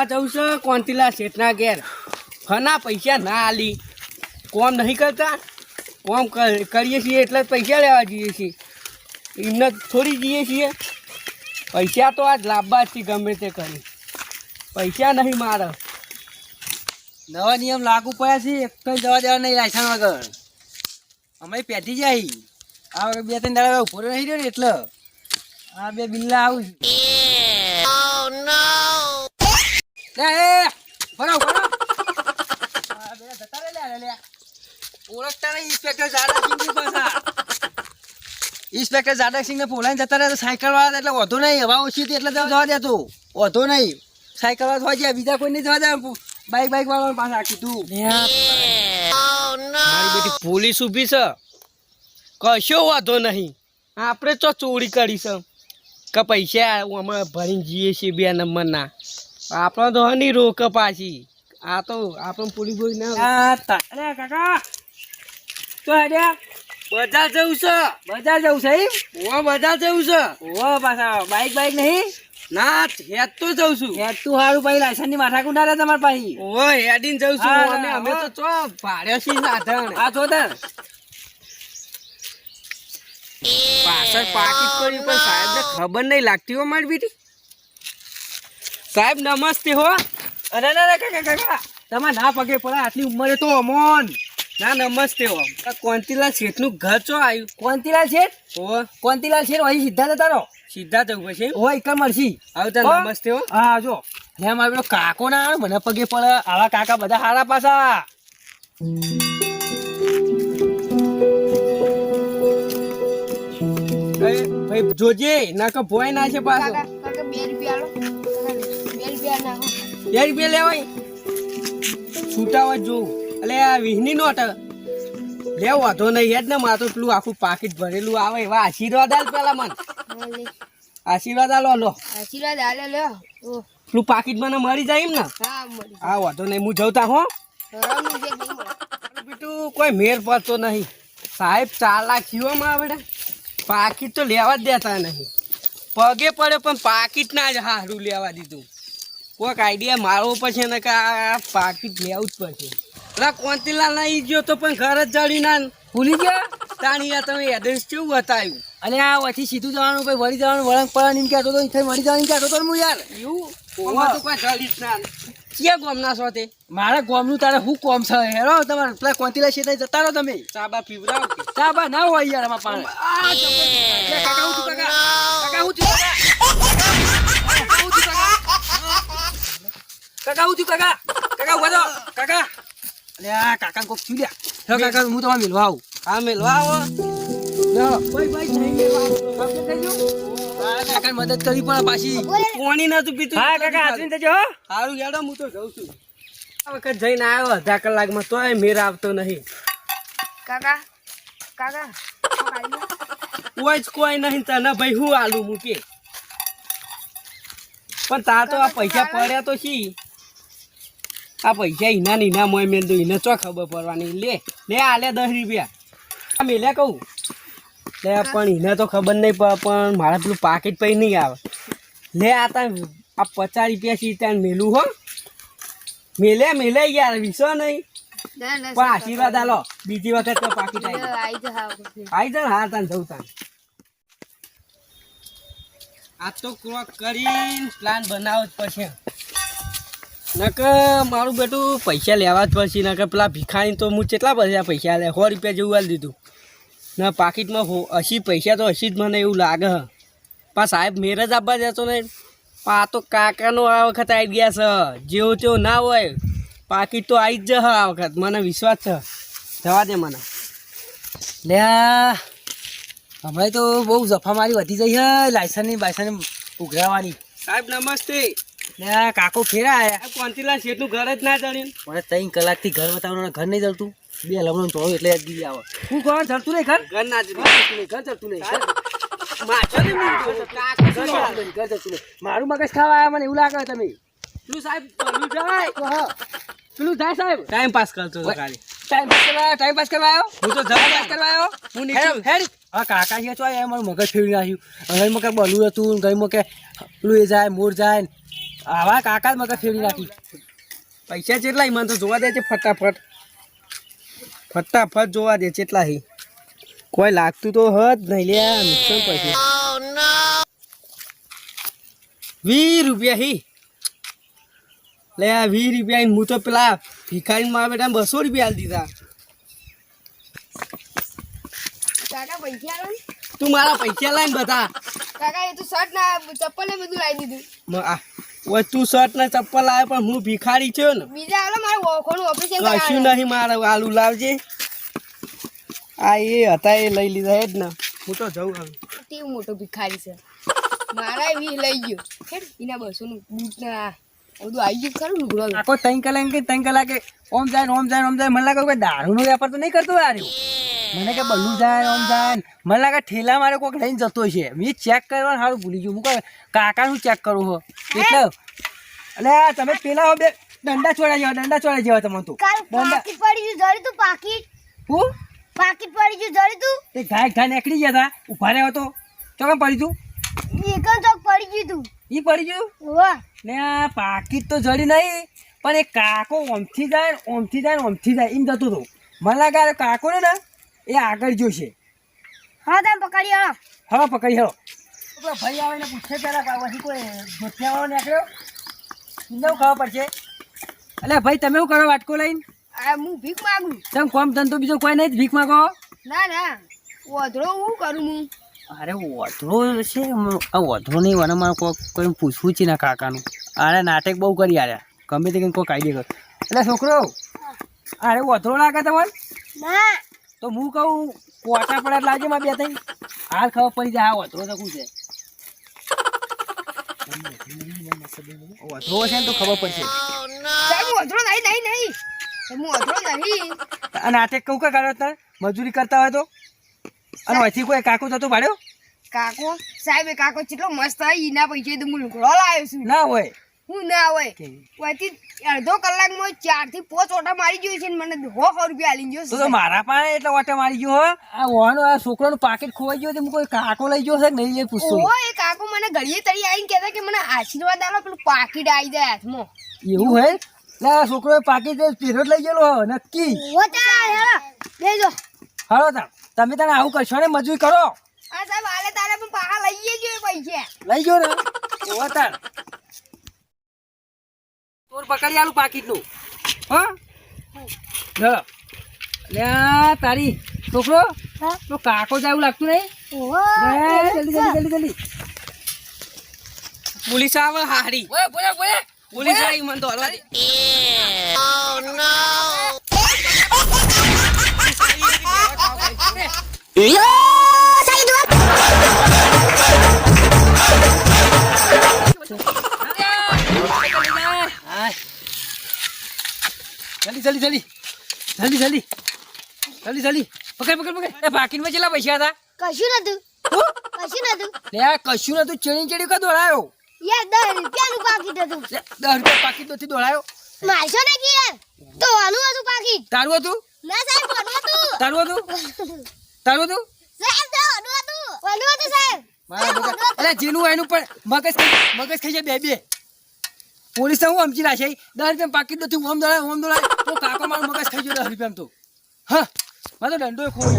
લેવા જવું છે કોંતીલા શેઠના ઘેર. ફના પૈસા ના આલી. કોમ નહીં કરતા? કોમ કર- કરીએ છીએ એટલે પૈસા લેવા જઈએ છીએ. એમને થોડી જઈએ છીએ. પૈસા તો આજ લાવવા જ ગમે તે કરી. પૈસા નહીં મારે. નવા નિયમ લાગુ પડ્યા છે એક તો જવા દેવા નહીં લાયસન્સ વગર. અમે પેટી જાય. આ વખત બે ત્રણ દાડા ઊભો નહીં રહ્યો ને એટલે. આ બે બિલ્લા આવું છે. લે, એ, ભરો, ભરો. બે જતા લે, લે, લે. ઓળખતા નહીં ઇન્સ્પેક્ટર પાછા. ઇન્સ્પેક્ટર જાદવસિંહને બોલાવીને જતા રહ્યા સાયકલ વાળા એટલે વધુ નહીં હવા ઓછી હતી એટલે જવા દેતો વધુ નહીં. સાયકલ વાળા થવા ગયા બીજા કોઈ નહીં જવા દે બાઈક બાઈક વાળા પાછા કીધું મારી બેટી પોલીસ ઊભી છે. કશો વાંધો નહીં. આપણે તો ચોરી કરી છે કે પૈસા અમે ભરીને જઈએ છીએ બે નંબરના. આપણે તો હની રોક પાછી. આ તો આપણે પૂરી બોલી ના અરે કાકા તો હેડ્યા બજાર જવું છે. બજાર જવું છે એમ? ઓ બજાર જવું છે. ઓ પાછા બાઈક બાઈક નહીં? ના હેડ તો જઉં છું. હેડ તું હારું પછી લાયસન્સની માથા કુંડા રે તમારા ઓ હેડીને જઉં છું. હા, અમે અમે હા. તો ચો ભાડે છીએ સાધન આ જો પાછળ પાકી પડી પણ ખબર નહીં લાગતી હો મારી બેટી. સાહેબ નમસ્તે હો. અરે અરે કાકા કાકા. તમારે ના પગે પડે આટલી ઉંમરે તો અમોન. ના નમસ્તે હો. કોંતીલાલ શેઠનું ઘર ચો આવ્યું કોંતીલાલ શેઠ? ઓ કોંતીલાલ શેઠ અહીં સીધા તારો સિદ્ધાર્થ સીધા જવું પછી હોય એક મળશી. આવતા નમસ્તે હો. હા જો લે મારો પેલો કાકો ના આવે મને પગે પડે. આવા કાકા બધા હારા પાછા. ભાઈ જોજે ના કે ભોય ના છે પાછો. બે રૂપિયા લેવાય છૂટાવા જોઉં. એટલે આ વીહની નોટ. લેવો વાંધો નહીં હેડ ને મારે તો પેલું આખું પાકીટ ભરેલું આવે એવા આશીર્વાદ આલ પેલા મને. આશીર્વાદ આલો લો. આશીર્વાદ આલે લો પેલું પાકીટ મને મળી જાય એમ ને? હા વાંધો નહીં હું જવતા હો. બીટું કોઈ મેર પડતો નહીં. સાહેબ ચાલાક થયો માં આવડે. પાકીટ તો લેવા જ દેતા નહીં. પગે પડે પણ પાકીટ ના જ હારું લેવા દીધું. કોઈક આઈડિયા મારવો પડશે ને કે આ પાકીટ લેવું જ પડશે. પેલા કોંતીલાલ ના ઈ ગયો તો પણ ઘર જ જડી ના. ભૂલી ગયા? તાણી તમે એડ્રેસ કેવું બતાવ્યું? અને આ વચ્ચે સીધું જવાનું ભાઈ વળી જવાનું વળંગ પડે એમ કહેતો હતો થઈ વળી જવાનું કહેતો હતો હું યાર. એવું? આમાં તો કોઈ જડી જ ના. ક્યાં ગોમના છો તે મારા ગોમનું તારે શું કોમ છે? હેરો તમારે પેલા કોંતીલા છે જતા રહો તમે. ચાબા પીવડાવ ચાબા ના હોય યાર અમારા પાસે. કાકા હું કાકા. કાકા હું છું કાકા કાકા હું છું કાકા કાકા થયું કાકા. કાકા ઊભા થો કાકા. અલે આ કાકા કોક થયું લ્યા કાકા હું તમારે મેલવા આવું. હા મેલવા આવો. કાકાને મદદ કરી પણ પાછી કોની નતું પીતું હા કાકા હાથવીને જજો હો. સારું યાડો હું તો જઉં છું. આ વખત જઈને આવ્યો અડધા કલાકમાં તોય મેર આવતો નહીં. કાકા કાકા કોક? કોઈ જ કોઈ નહીં તને ભાઈ હું આલુ મૂકે. પણ તાર તો આ પૈસા પડ્યા તો છી આ પૈસા ઈના ને ઈના મોય મેં તો એને ચો ખબર પડવાની. લે લે આલે દસ રૂપિયા. આ મેલ્યા કહું. લે પણ એને તો ખબર નહીં પડે પણ મારે પેલું પાકીટ પૈ નહીં આવે. લે આ તા આ પચાસ રૂપિયા સી ત્યાં મેલું હો. મેલે મેલે યાર વિસો નહીં. પણ આશીર્વાદ આલો. બીજી વખત તો પાકીટ આવી. આવી જા હા તાન જવું તાન આ તો ક્રોક કરીને પ્લાન બનાવો જ પડશે. નકર મારું બેટું પૈસા લેવા જ પડશે, નકર પેલા ભિખારી તો હું કેટલા બધા પૈસા લે, સો રૂપિયા જેવું આવી દીધું. ના પાકીટમાં હસી પૈસા તો હશી જ મને એવું લાગે હ. પણ સાહેબ મેરેજ આપવા જતો ને? આ તો કાકાનો આ વખત આવી ગયા છે, જેવો તેવો ના હોય, પાકીટ તો આવી જ જશે આ વખત, મને વિશ્વાસ છે. જવા દે મને. લે હમણાં તો બહુ જફા મારી વધી જઈ હે લાયસન્સની બાયસનની ઉઘરાવાની. સાહેબ, નમસ્તે. કાકો ફેરા આયા. આ કોંતીલાલ ઘર જ ના જણ્યું મને ત્રણ કલાકથી ઘર બતાવવાનું ઘર નહીં જડતું બે લમણું ચોળું એટલે ગઈ આવે. હું ઘર જડતું નહીં ઘર? ઘર ના ઘર જડતું નહીં ને. મારું મગજ ખાવા આવ્યા મને એવું લાગે તમે. પેલું સાહેબ પેલું જાય. પેલું જાય સાહેબ. ટાઈમ પાસ કરતો ખાલી. ટાઈમ પાસ કરવા આવ્યો? ટાઈમ પાસ કરવા આવ્યો? હું તો ટાઈમ પાસ કરવા આવ્યો? હું હેડ હેડ. હા કાકા છે તો મારું મગજ ફેરવી નાખ્યું. ઘરમાં કે બલું હતું ઘરમાં કે પેલું એ જાય મોર જાય ને આવા કાકા જ મગજ ફેરી નાખી. પૈસા જેટલા મને તો જોવા દે છે ફટાફટ. ફટાફટ જોવા દે જેટલા હી. કોઈ લાગતું તો હદ નહીં લે નુકસાન પૈસા વીસ રૂપિયા હી. લે આ વીસ રૂપિયા હું તો પેલા ભિખારી મારા બેટા બસો રૂપિયા દીધા. કાકા પૈસા તું મારા પૈસા લાવીને બધા. કાકા એ તો શર્ટ ના ચપ્પલ ને બધું લાવી દીધું. ઓય તું શર્ટ ને ચપ્પલ લાવે પણ હું ભિખારી છું ને. બીજા આલો મારે ઓપરેશન કશું. નહીં મારે આલુ લાવજે. આ એ હતા એ લઈ લીધા એ જ ને. હું તો જઉં હવે. તે મોટો ભિખારી છે. મારા બી લઈ ગયો. હેડ એના બસો નું બૂટ ના બધું આવી ગયું ખરું લુગડો આખો ત્રણ કલાક કે ત્રણ કલાકે ઓમ જાય ઓમ જાય ઓમ જાય મને લાગે કોઈ દારૂનો વેપાર તો નહીં કરતો આર્યો મને કે બલ્લુ જાય ઓમ જાય મને લાગે ઠેલા મારે કોઈક લઈને જતો છે. મેં ચેક કરવા સારું ભૂલી ગયું. હું કાકાનું ચેક કરું હો? એટલે એટલે તમે પેલા હો બે દંડા છોડા જેવા દંડા છોડા જેવા તમે તો. દંડા પાકીટ પડી ગયું જરી તું પાકીટ હું? પાકીટ પડી ગયું જરી તું? તે ઘાય ઘા નીકળી ગયા હતા ઊભા રહ્યો તો. ચોકમ પડી તું? એકમ ચોક પડી ગયું તું. ઈ પડી ગયું? ને પાકીટ તો જડી નહીં પણ એ કાકો ઓમથી જાય ઓમથી જાય ઓમથી જાય એમ જતું હતો મને લાગે કાકો ને ને એ આગળ જોશે. હા તમે પકડી આવો હા પકડી હેલો. પેલો ભાઈ આવે ને પૂછે પેલા પછી કોઈ ગોઠિયાવાળો નીકળ્યો? એમને ખબર પડશે? એટલે ભાઈ તમે શું કરો વાટકો લઈને? આ હું ભીખ માગું. તમે કોમ ધંધો બીજો કોઈ નહીં ભીખ માગો? ના ના. વધરો હું કરું હું? અરે વધરો છે આ વધરો નહીં મને મારે કોઈ કોઈ પૂછવું છે ને કાકાનું. અરે નાટક બહુ કરી અરે ગમે તે કંઈ કોઈ કાયદે કર. એટલે છોકરો અરે વધરો લાગે તમારે? તો હું કહું કોટા પડે લાગે માં બે ત્રણ હાલ ખબર પડી જાય આ વધરો તો શું છે? વધરો છે ને તો ખબર પડશે. હું નહીં નહીં નહીં. હું વધરો નહીં. નાટક કહું કે કરો તાર મજૂરી કરતા હોય તો? અને અહીંથી કોઈ કાકુ થતું પાડ્યો? કાકો? સાહેબ એ કાકો કેટલો મસ્ત આવી એના પૈસે તો હું લુગડો લાવ્યો છું. ના હોય. હું ના હોય? ત્યાંથી અડધો કલાકમાં ચારથી પાંચ ઓટા મારી ગયો છે ને મને સો સો રૂપિયા આલી ગયો તો મારા પાસે એટલા ઓટા મારી ગયો હો. આ વહાનો આ છોકરાનું પાકેટ ખોવાઈ ગયો તો હું કોઈ કાકો લઈ ગયો છે કે નહીં એ પૂછતો. ઓહો એ કાકો મને ઘડીએ તળી આવીને કહેતા કે મને આશીર્વાદ આલો પેલું પાકીટ આવી જાય હાથમાં. એવું હે ના છોકરો પાકીટ પીરિયડ લઈ ગયેલો હો નક્કી. બેજો. હાલો તા. તમે તને આવું કરશો ને મજૂરી કરો. આ સાહેબ હાલે તારે પણ પાહા લઈએ જોઈએ પૈસા. લઈ ગયો ને. ઓવા તાર. તોર પકડી આલું પાકીટનું. હા? લે લે તારી છોકરો? તો કાકો જાવું લાગતું નહીં? જલ્દી જલ્દી જલ્દી જલ્દી પોલીસ આવે હારી. ઓય બોલે બોલે. પોલીસ આવી મને તો હલવા. દે હાય. જલ્દી જલ્દી. જલ્દી જલ્દી. જલ્દી જલ્દી. પકડ પકડ પકડ. એ પાકીટમાં કેટલા પૈસા હતા? કશું નતું. કશું નતું. લે કશું નતું. ચણી ચડી કા દોડાયો? યાર દસ રૂપિયાનું પાકીટ હતું. લે દસ રૂપિયા પાકીટ નથી દોડાયો? મારશો ને કે યાર? તો હતું પાકીટ. તારું હતું? ના સાહેબ વાનું હતું? તારું હતું? તારું હતું? સાહેબ તો હતું? વાનું હતું સાહેબ? મારા બગા અરે જીનું એનું પણ મગજ ખાઈ- મગજ ખાઈ જાય બે બે. પોલીસ હું સમજી ના છે. દર રૂપિયા પાકીટ નથી ઓમ દોડાય ઓમ દોડાય તો કાકો મારો મગજ થઈ ગયો દસ રૂપિયા તો. હા, મારો દંડો ખોઈ